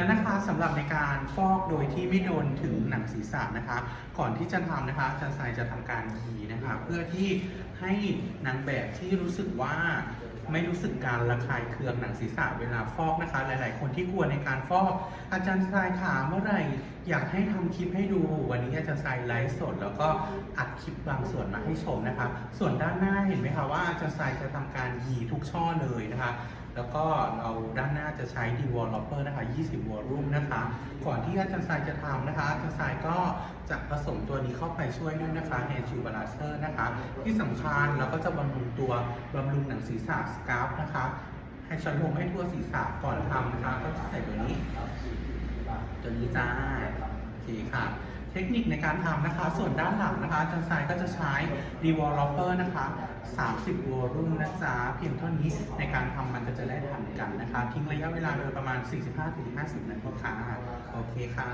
แล้วนะคะสำหรับในการฟอกโดยที่ไม่โดนถึงหนังศีรษะนะคะ ก่อนที่จะทำนะคะอาจารย์ทรายจะทำการยีนะคะ เพื่อที่ให้นางแบบที่รู้สึกว่าไม่รู้สึกการระคายเคืองหนังศีรษะเวลาฟอกนะคะ หลาย ๆ คนที่กลัวในการฟอก อาจารย์ทรายถามเมื่อไหร่อยากให้ทำคลิปให้ดู วันนี้อาจารย์ทรายไลฟ์สด แล้วก็อัดคลิปบางส่วนมาให้ชมนะคะ ส่วนด้านหน้าเห็นไหมคะว่าอาจารย์ทรายจะทำการยีทุกช่อเลยนะคะ แล้วก็เราด้านหน้าจะใช้ developer นะคะ 20 วอลลุ่มนะคะ ก่อนที่อาจารย์ทรายจะทำนะคะอาจารย์ทรายก็จะผสมตัวนี้เข้าไปช่วยด้วยนะคะ Hair Shield Balancer นะคะ ที่สำคัญเราก็จะบำรุงตัวบำรุงหนังศีรษะสกาฟนะคะ ให้ชั้นลงให้ทั่วศีรษะก่อนทำนะคะ ก็จะใส่ตัวนี้ ตัวนี้จ้าโอเคค่ะ เทคนิคในการทำนะคะ ส่วนด้านหลังนะคะอาจารย์ทรายก็จะใช้ developer นะคะ 30 วอลลุ่มนะจ๊ะเพียงเท่านี้ในการทำมันก็จะได้ทันกันนะคะ ทิ้งระยะเวลาโดยประมาณ 45-50 นาทีค่ะ โอเคค่ะ